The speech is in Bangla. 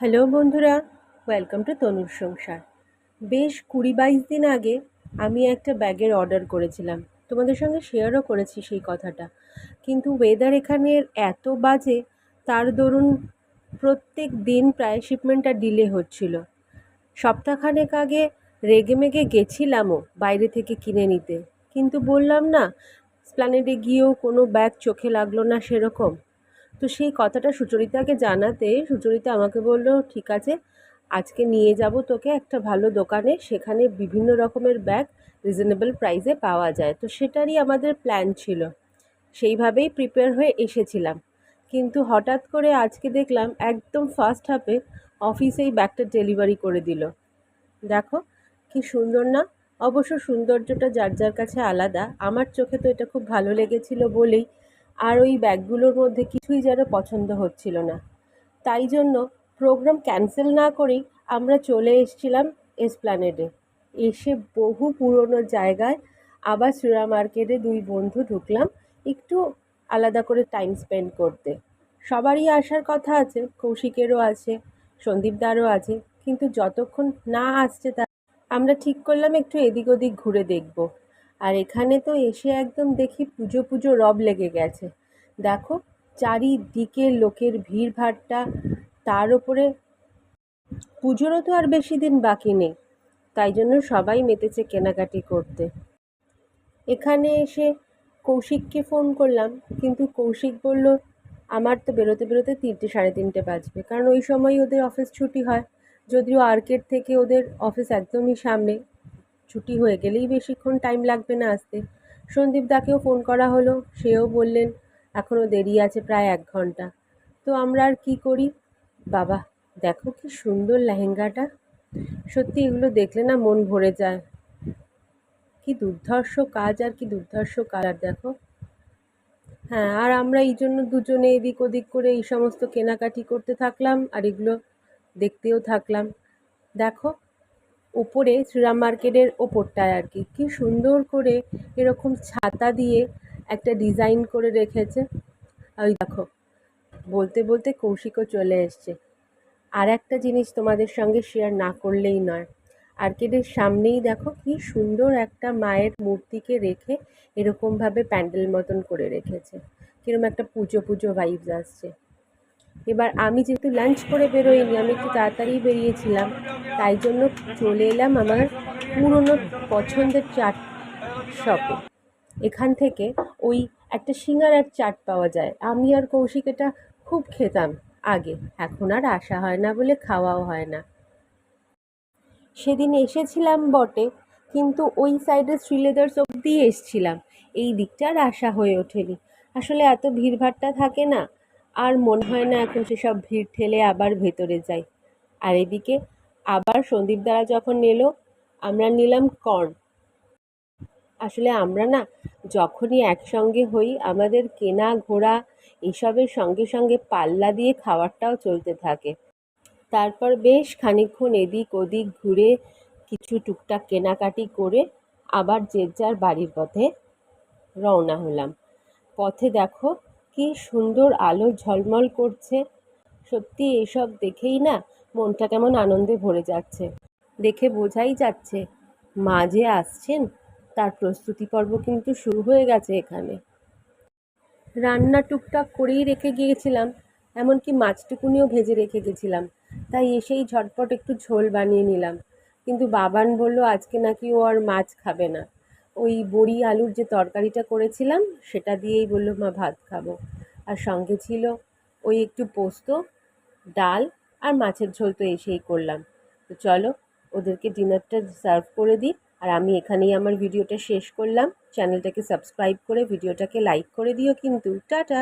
হ্যালো বন্ধুরা ওয়েলকাম টু তনুর সংসার বেশ কুড়ি বাইশ দিন আগে আমি একটা ব্যাগের অর্ডার করেছিলাম। তোমাদের সঙ্গে শেয়ারও করেছি সেই কথাটা। কিন্তু ওয়েদার এখানের এত বাজে, তার দরুন প্রত্যেক দিন প্রায় শিপমেন্টটা ডিলে হচ্ছিল। সপ্তাহখানেক আগে রেগে মেগে গেছিলামও বাইরে থেকে কিনে নিতে। কিন্তু বললাম না স্প্ল্যানেডে গিয়েও কোনো ব্যাগ চোখে লাগল না সেরকম। তো সেই কথাটা সুচরিতাকে জানাতে সুচরিতা আমাকে বলল, ঠিক আছে, আজকে নিয়ে যাব তোকে একটা ভালো দোকানে। সেখানে বিভিন্ন রকমের ব্যাগ রিজনেবল প্রাইসে পাওয়া যায়। তো সেটারই আমাদের প্ল্যান ছিল। সেইভাবেই প্রিপেয়ার হয়ে এসেছিলাম। কিন্তু হঠাৎ করে আজকে দেখলাম একদম ফার্স্ট হাফে অফিসেই ব্যাগটা ডেলিভারি করে দিল। দেখো, কি সুন্দর না? অবশ্য সৌন্দর্যটা যার যার কাছে আলাদা। আমার চোখে তো এটা খুব ভালো লেগেছিল বলেই আর ওই ব্যাগগুলোর মধ্যে কিছুই যেন পছন্দ হচ্ছিল না। তাই জন্য প্রোগ্রাম ক্যান্সেল না করেই আমরা চলে এসেছিলাম এসপ্ল্যানেডে এসে বহু পুরনো জায়গায় আবার শ্রীরা মার্কেটে দুই বন্ধু ঢুকলাম একটু আলাদা করে টাইম স্পেন্ড করতে। সবারই আসার কথা আছে, কৌশিকেরও আছে, সন্দীপদারও আছে, কিন্তু যতক্ষণ না আসছে তা আমরা ঠিক করলাম একটু এদিক ওদিক ঘুরে দেখব। আর এখানে তো এসে একদম দেখি পুজো পুজো রব লেগে গেছে। দেখো, চারিদিকে লোকের ভিড় ভাড়টা তার ওপরে পুজোরও তো আর বেশি দিন বাকি নেই, তাই জন্য সবাই মেতেছে কেনাকাটি করতে। এখানে এসে কৌশিককে ফোন করলাম, কিন্তু কৌশিক বলল, আমার তো বেরোতে বেরোতে তিনটে, সাড়ে তিনটে বাজবে। কারণ ওই সময় ওদের অফিস ছুটি হয়, যদিও আর্কেড থেকে ওদের অফিস একদমই সামনে ছুটি হয়ে গেলেই বেশিক্ষণ টাইম লাগবে না আসতে। সন্দীপ দাকেও ফোন করা হলো, সেও বললেন এখনও দেরি আছে প্রায় এক ঘণ্টা। তো আমরা আর কী করি? বাবা, দেখো কি সুন্দর লেহেঙ্গাটা। সত্যি এগুলো দেখলে না মন ভরে যায়। কি দুর্ধর্ষ কাজ আর কি দুর্ধর্ষ কালার দেখো। হ্যাঁ আর আমরা এই জন্য দুজনে এদিক ওদিক করে এই সমস্ত কেনাকাটি করতে থাকলাম, আর এগুলো দেখতেও থাকলাম। দেখো ওপরে শ্রীরাম মার্কেটের ওপরটায় আর কি। কী সুন্দর করে এরকম ছাতা দিয়ে একটা ডিজাইন করে রেখেছে। ওই দেখো, বলতে বলতে কৌশিকও চলে এসছে। আর একটা জিনিস তোমাদের সঙ্গে শেয়ার না করলেই নয়। আর্কেডের সামনেই দেখো, কি সুন্দর একটা মায়ের মূর্তিকে রেখে এরকমভাবে প্যান্ডেল মতন করে রেখেছে। কিরম একটা পুজো পুজো ভাইবস আসছে। এবার আমি যেহেতু লাঞ্চ করে বেরোইনি, আমি একটু তাড়াতাড়ি বেরিয়েছিলাম। তাই জন্য চলে এলাম আমার পুরনো পছন্দের চাট শপে এখান থেকে ওই একটা সিঙ্গারার চাট পাওয়া যায়। আমি আর কৌশিক এটা খুব খেতাম আগে। এখন আর আসা হয় না বলে খাওয়াও হয় না। সেদিন এসেছিলাম বটে, কিন্তু ওই সাইডে শ্রীলেদার্স অব্দি এসছিলাম। এই দিকটা আর আসা হয়ে ওঠেনি। আসলে এত ভিড়ভাট্টা থাকে না। আর মনে হয় না এখন সেসব ভিড় ঠেলে আবার ভেতরে যাই। আর এদিকে আবার সন্দীপ দ্বারা যখন এলো আমরা নিলাম কর্ন আসলে আমরা না যখনই একসঙ্গে হই, আমাদের কেনা, ঘোরা এসবের সঙ্গে সঙ্গে পাল্লা দিয়ে খাবারটাও চলতে থাকে। তারপর বেশ খানিকক্ষণ এদিক ওদিক ঘুরে কিছু টুকটাক কেনাকাটি করে আবার যে যার বাড়ির পথে রওনা হলাম। পথে দেখো কি সুন্দর আলো ঝলমল করছে। সত্যি এসব দেখেই না মনটা কেমন আনন্দে ভরে যাচ্ছে। দেখে বোঝাই যাচ্ছে, মা যে আসছেন, তার প্রস্তুতি পর্ব কিন্তু শুরু হয়ে গেছে এখানে। রান্না টুকটাক করেই রেখে গিয়েছিলাম, এমনকি মাছটুকুনিও ভেজে রেখে গেছিলাম। তাই এসেই ঝটপট একটু ঝোল বানিয়ে নিলাম। কিন্তু বাবান বলল, আজকে নাকি ও আর মাছ খাবে না। ওই বড়ি আলুর যে তরকারিটা করেছিলাম, সেটা দিয়েই বলল, মা, ভাত খাব। আর সঙ্গে ছিল ওই একটু পোস্ত, ডাল আর মাছের ঝোল তো এসেই করলাম। তো চলো, ওদেরকে ডিনারটা সার্ভ করে দিই। আর আমি এখানেই আমার ভিডিওটা শেষ করলাম। চ্যানেলটাকে সাবস্ক্রাইব করে ভিডিওটাকে লাইক করে দিও কিন্তু। টাটা!